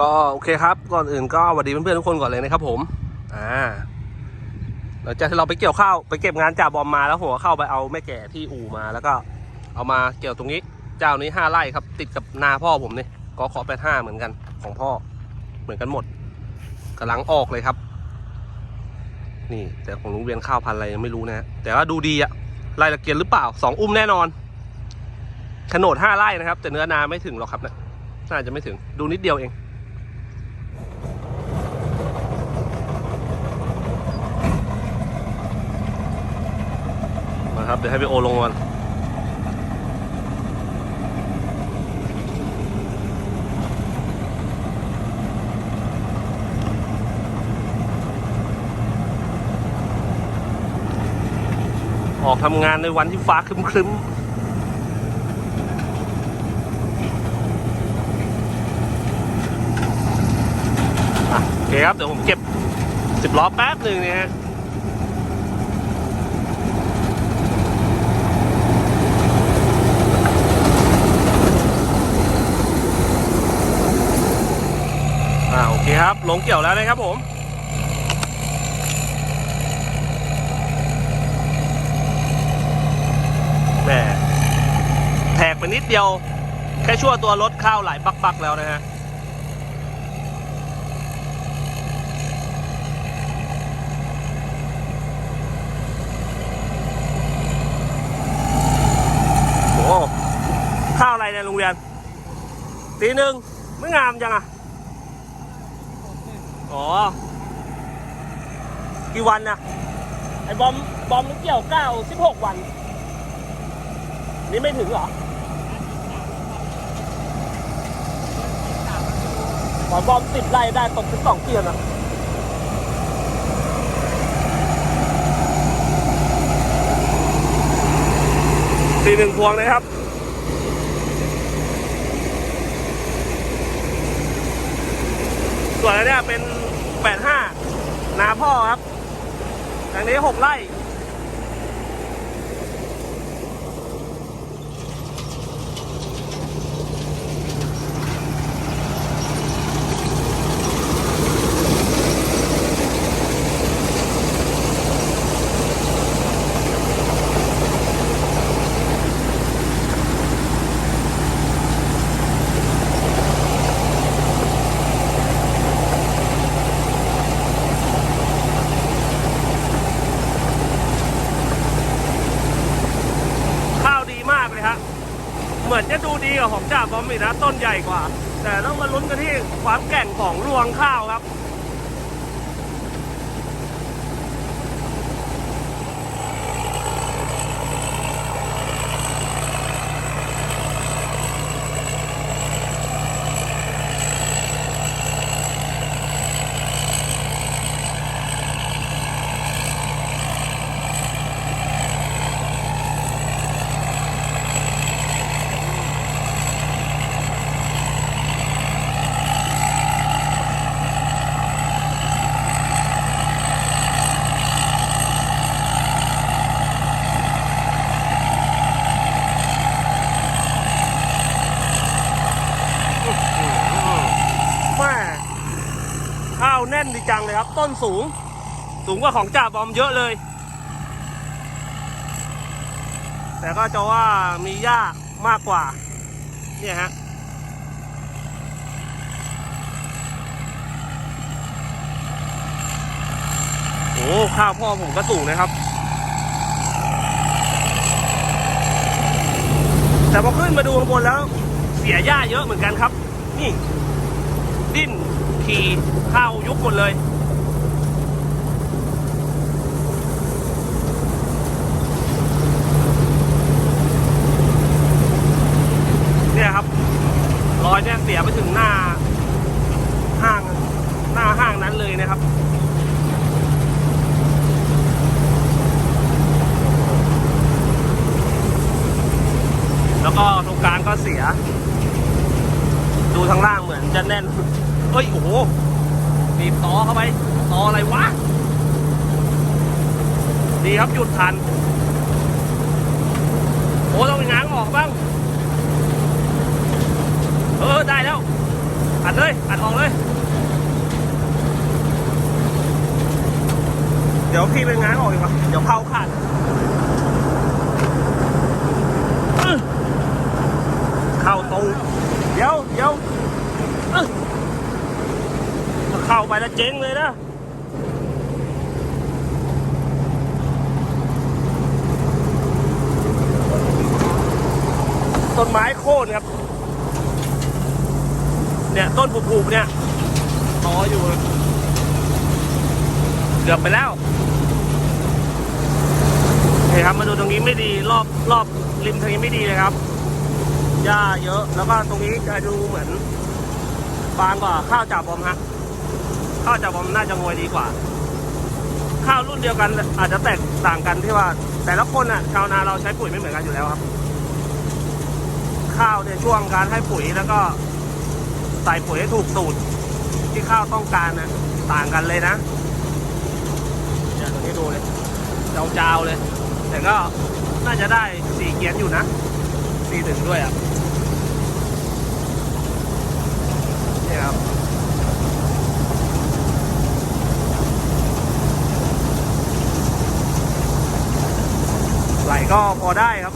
ก็โอเคครับ ก่อนอื่นก็สวัสดีเพื่อนๆทุกคนก่อนเลยนะครับผม อ่าหลังจากที่เราไปเกี่ยวข้าวไปเก็บงานจ่าบอมมาแล้วผมก็เข้าไปเอาแม่แก่ที่อู่มาแล้วก็ เอามาเกี่ยวตรงนี้ เจ้านี้ห้าไร่ครับ ติดกับนาพ่อผมนี่ก็ขอแปดห้าเหมือนกันของพ่อ เหมือนกันหมดกำลังออกเลยครับ นี่ แต่ของลุงเวียนข้าวพันอะไรยังไม่รู้นะ แต่ว่าดูดีอะไร่ละเกียนหรือเปล่าสองอุ้มแน่นอนโฉนดห้าไร่นะครับ แต่เนื้อนาไม่ถึงหรอกครับนะน่าจะไม่ถึงดูนิดเดียวเอง ครับ เดี๋ยวให้ไปโอลงก่อนออกทำงานในวันที่ฟ้าครึ้มๆอะโอเคครับ เดี๋ยวผมเก็บสิบล้อแป๊บหนึ่งนี่ฮะ อ่าโอเครับลงเกี่ยวแล้วนะครับผม แหมแทกไปนิดเดียว แค่ชั่วตัวรถข้าวไหลปักๆแล้วนะฮะโอ้ข้าวอะไรในยโรงเรียนตีหนึ่งไม่งามจังอะ อ๋อ กี่วันนะไอ้บอม บอมมันเกี่ยวเก้าสิบหกวัน นี่ไม่ถึงเหรอขอบอมสิบไร่ได้ตกถึงสองเกียร์นะสี่หนึ่งพวงนะครับส่วนอันนี้เป็น 85 นาพ่อครับอย่างนี้ 6 ไร่ ข้าวดีมากเลยฮะ เหมือนจะดูดีกว่าข มอีกนะต้นใหญ่กว่า แต่ต้องมาลุ้นกันที่ความแกร่งของรวงข้าวครับ แม่ ข้าวแน่นดีจังเลยครับ ต้นสูง สูงกว่าของจ่าบอมเยอะเลย แต่ก็จะว่ามีหญ้ามากกว่า เนี่ยฮะโอ้ข้าวพ่อผมก็สูงนะครับ แต่พอขึ้นมาดูข้างบนแล้ว เสียหญ้าเยอะเหมือนกันครับ นี่ ดิ้น ขี่เข้ายุบหมดเลยครับ รอยเนี่ยเสียไปถึงหน้า ห้าง หน้าห้างนั้นเลยนะครับ แล้วก็ตรงกลางก็เสีย ดูทางล่างเหมือนจะแน่น เฮ้ย โอ้โหบีบต่อเข้าไป ต่ออะไรวะ ดีครับหยุดทัน โออกบ้าง เออ ได้แล้ว อัดเลย อัดออกเลย เดี๋ยวพี่ไปง้างออกอีกวะเดี๋ยวเผาขาดเข้าตรงเดี๋ยวเดี๋ยวเข้าไปแล้วเจ๊งเลยนะ ต้นไม้โค่นครับ เนี่ยต้นผูกๆเนี่ยต่ออยู่เกือบไปแล้วนี่ครับมาดูตรงนี้ไม่ดีรอบรอบริมทางนี้ไม่ดีเลยครับหญ้าเยอะ แล้วก็ตรงนี้จะดูเหมือนบางกว่าข้าวจ่าบอมฮะข้าวจ่าบอมน่าจะงวยดีกว่า ข้าวรุ่นเดียวกันอาจจะแตกต่างกันที่ว่า แต่ละคนอะชาวนาเราใช้ปุ๋ยไม่เหมือนกันอยู่แล้วครับ ข้าวเนี่ยช่วงการให้ปุ๋ยแล้วก็ใส่ปุ๋ยให้ถูกสูตรที่ข้าวต้องการนะต่างกันเลยนะเนี่ยตรงนี้ดูเลยเจ้าๆเลย แต่ก็น่าจะได้สี่เกียนอยู่นะสี่ถึงด้วยอะนี่ครับไหลก็พอได้ครับ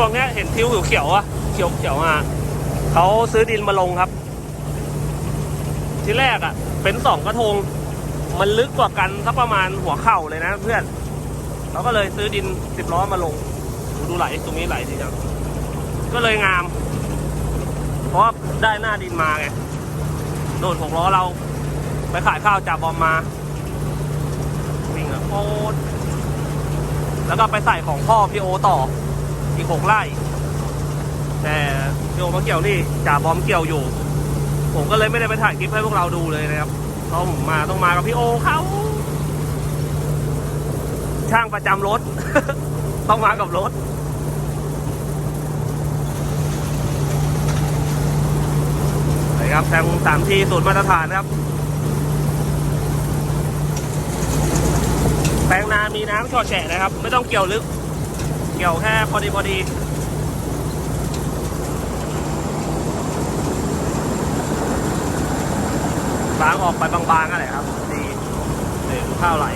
วงเนี้ยเห็นทิวเขียวๆอะเขียวเขียวๆอะเขาซื้อดินมาลงครับ ที่แรกอะเป็นสองกระทง มันลึกกว่ากันสักประมาณหัวเข่าเลยนะเพื่อนเราก็เลยซื้อดินสิบล้อมาลง ดูดูไหลตรงนี้ไหลดีจังก็เลยงาม เพราะได้หน้าดินมาไงโดนหกล้อเรา ไปขายข้าวจากบอมมาวิ่งอะโคตรแล้วก็ไปใส่ของพ่อพี่โอต่อ อีกหกไร่ แต่พี่โอมาเกี่ยวนี่จ่าบอมเกี่ยวอยู่ ผมก็เลยไม่ได้ไปถ่ายคลิปให้พวกเราดูเลยนะครับเพราะผมมาต้องมากับพี่โอเขาช่างประจำรถ ต้องมากับรถ นะครับแทงสามที่สูตรมาตรฐานครับ แปลงนามีน้ำชอแฉะนะครับ ไม่ต้องเกี่ยวลึก เกี่ยวแค่พอดีพอดีล้างออกไปบางๆอะไรครับ ดีเดี๋ยวข้าวไหล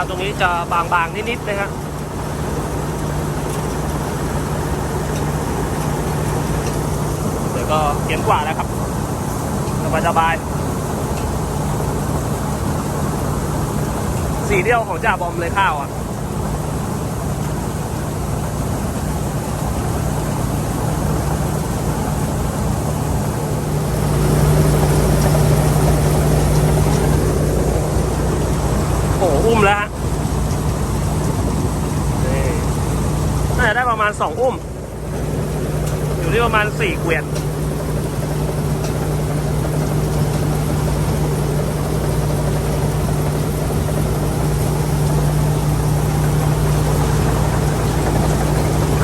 าวตรงนี้จะบางๆนิดๆนะครับเดี๋ยวก็เขียนกว่าแล้วครับสบายๆสีเดียวของจ่าบอมเลยข้าวอะ โอ้โหอุ้มแล้วฮะนี่น่าจะได้ประมา ณสองอุ้ม อยู่ที่ประมาณสี่เกวียน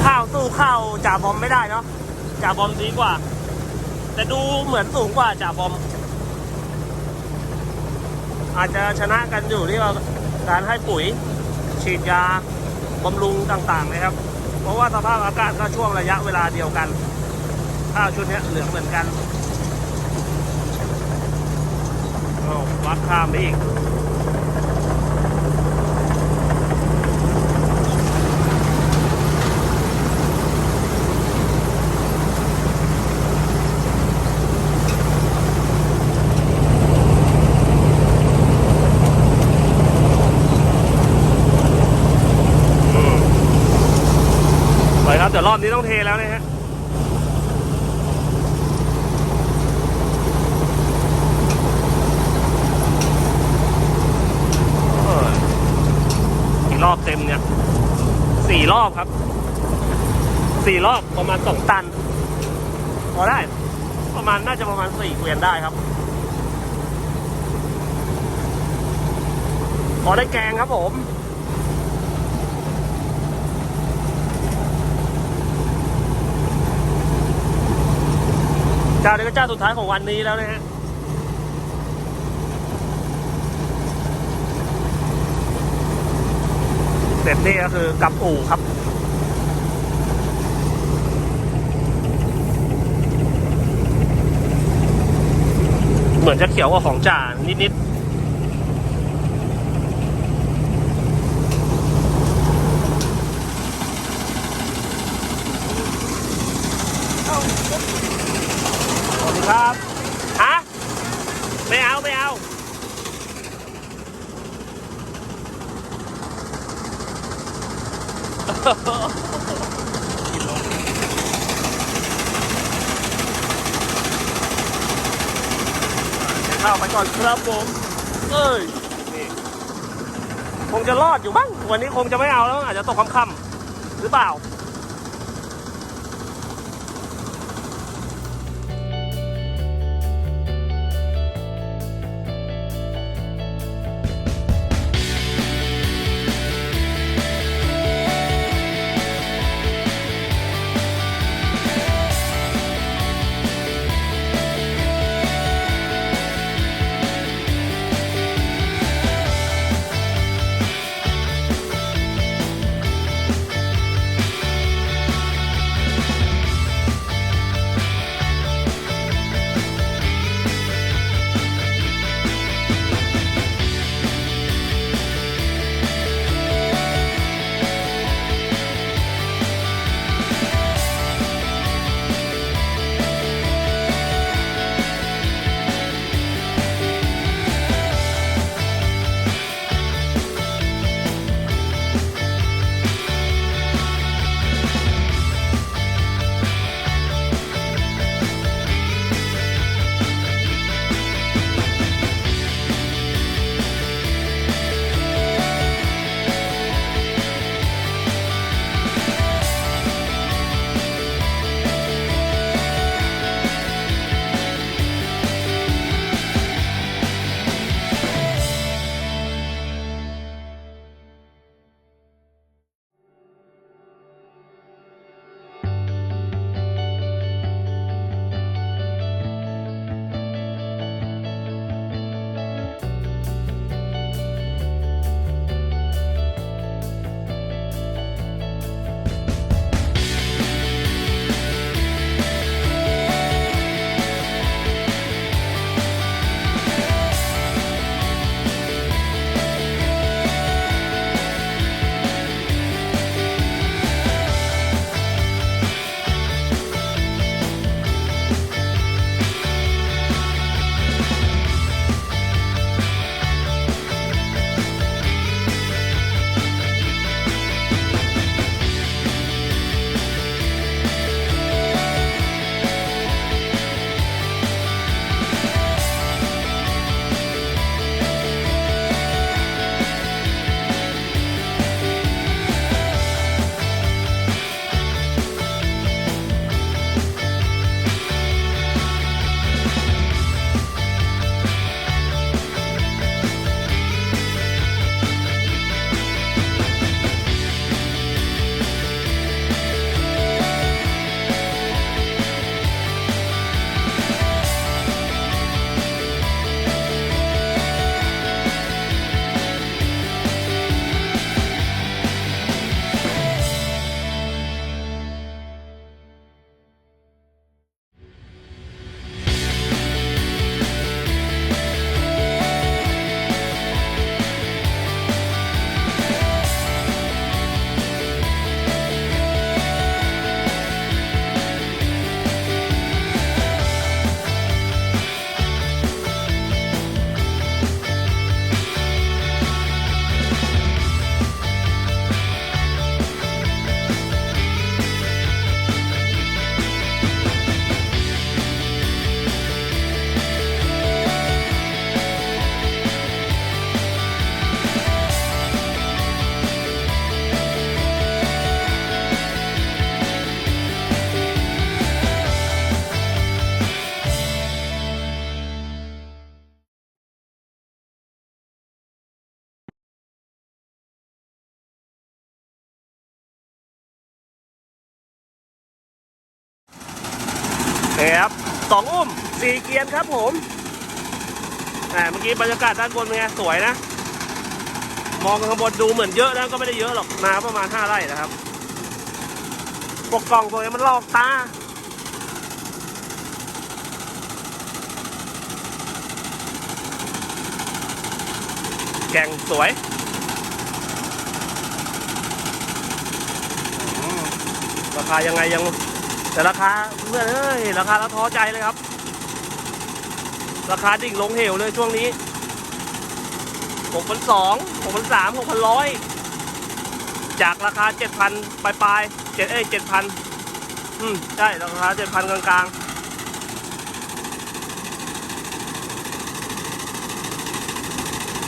ข้าวสู้ข้าวจ่าบอมไม่ได้เนาะจ่าบอมดีกว่า แต่ดูเหมือนสูงกว่าจ่าบอม อาจจะชนะกันอยู่ที่ว่าการให้ปุ๋ยฉีดยาบำรุงต่างๆนะครับ เพราะว่าสภาพอากาศก็ช่วงระยะเวลาเดียวกัน ข้าวชุดนี้เหลืองเหมือนกันวัดข้ามไปอีก รอบนี้ต้องเทแล้วนะฮะอีกรอบเต็มเนี่ยสี่รอบครับสี่รอบประมาณสองตัน พอได้ ประมาณน่าจะประมาณสี่เกวียนได้ครับ พอได้แกงครับผม เจ้านี้ก็เจ้าสุดท้ายของวันนี้แล้วนะฮะเสร็จนี่ก็คือกลับอู่ครับเหมือนจะเขียวกว่าของจ่านิดๆขอบคุณครับ ฮะ ไม่เอา ไม่เอา เข้าไปก่อนครับผม เอ้ยนี่คงจะรอดอยู่บ้างวันนี้คงจะไม่เอาแล้ว อาจจะตกค่ำๆหรือเปล่า สองอุ้มสี่เกียร์ครับผมอ่าเมื่อกี้บรรยากาศด้านบนเป็นไงสวยนะ มองข้างบนดูเหมือนเยอะนะก็ไม่ได้เยอะหรอกนาประมาณห้าไร่นะครับพวกกล่องพวนี้มันลอกตาแกงสวยราคายังไงยัง แต่ราคาเพื่อนเอ้ยราคาแล้วท้อใจเลยครับ ราคาดิ่งลงเหวเลยช่วงนี้หกพันสองหกพันสามหกพันร้อยจากราคาเจ็ดพันปลายปลายเจ็ดเอ้ยเจ็ดพันอืมใช่ราคาเจ็ดพันกลางๆ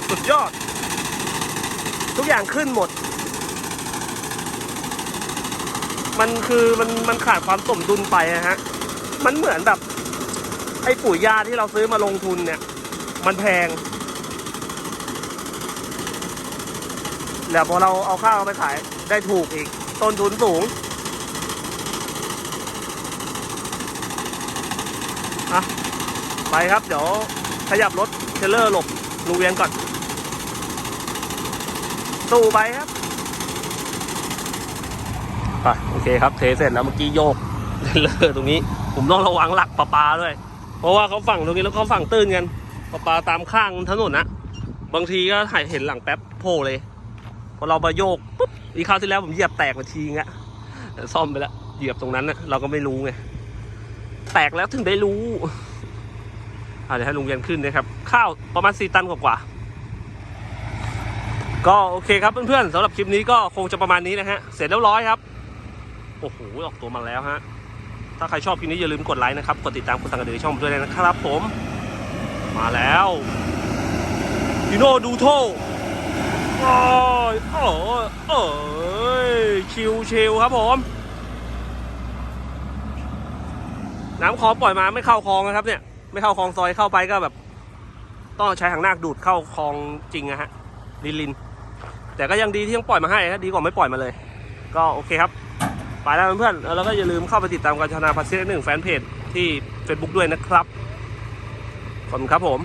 สุดยอด ทุกอย่างขึ้นหมด มันคือมันมันขาดความสมดุลไปนะฮะ มันเหมือนแบบไอ้ปุ๋ยยาที่เราซื้อมาลงทุนเนี่ย มันแพง แล้วพอเราเอาข้าวไปขายได้ถูกอีก ต้นทุนสูงอะไปครับ เดี๋ยวขยับรถเทรลเลอร์หลบรูเวียนก่อน สู้ไปครับ่ะโอเคครับเทเสร็จแล้วเมื่อกี้โยกเลอตรงนี้ ผมต้องระวังหลักปลาปลาด้วย เพราะว่าเขาฝั่งตรงนี้แล้วเขาฝั่งตื้นกันปลาปลาตามข้างถนนนะบางทีก็เห็นหลังแป๊บโผล่เลยพอเรามาโยกปุ๊บอีกคราวที่แล้วผมเหยียบแตกมาทีงะซ่อมไปแล้วเหยียบตรงนั้นนะเราก็ไม่รู้ไงแตกแล้วถึงได้รู้อะเดี๋ยวให้ลุงเรียนขึ้นนะครับ ข้าวประมาณสี่ตันกว่าๆก็โอเคครับเพื่อนๆสำหรับคลิปนี้ก็คงจะประมาณนี้นะฮะ เสร็จเรียบร้อยครับ โอ้โหออกตัวมาแล้วฮะ ถ้าใครชอบคลิปนี้อย่าลืมกดไลค์นะครับ กดติดตามกดสั่งกระดิ่งช่องด้วยนะครับผม มาแล้วยูโน่ดูโทโอ้ยโอ้ยโอ้ยชิวชิวครับผม น้ำคลองปล่อยมาไม่เข้าคลองนะครับ เนี่ย ไม่เข้าคลองซอยเข้าไปก็แบบ ต้องใช้หางนาคดูดเข้าคลองจริงอะฮะลินลินแต่ก็ยังดีที่ยังปล่อยมาให้ฮะดีกว่าไม่ปล่อยมาเลย ก็โอเคครับ ไปแล้วเพื่อนๆแล้วก็อย่าลืมเข้าไปติดตามการชนาพัฒน์หนึ่งแฟนเพจที่ Facebook ด้วยนะครับขอบคุณครับผม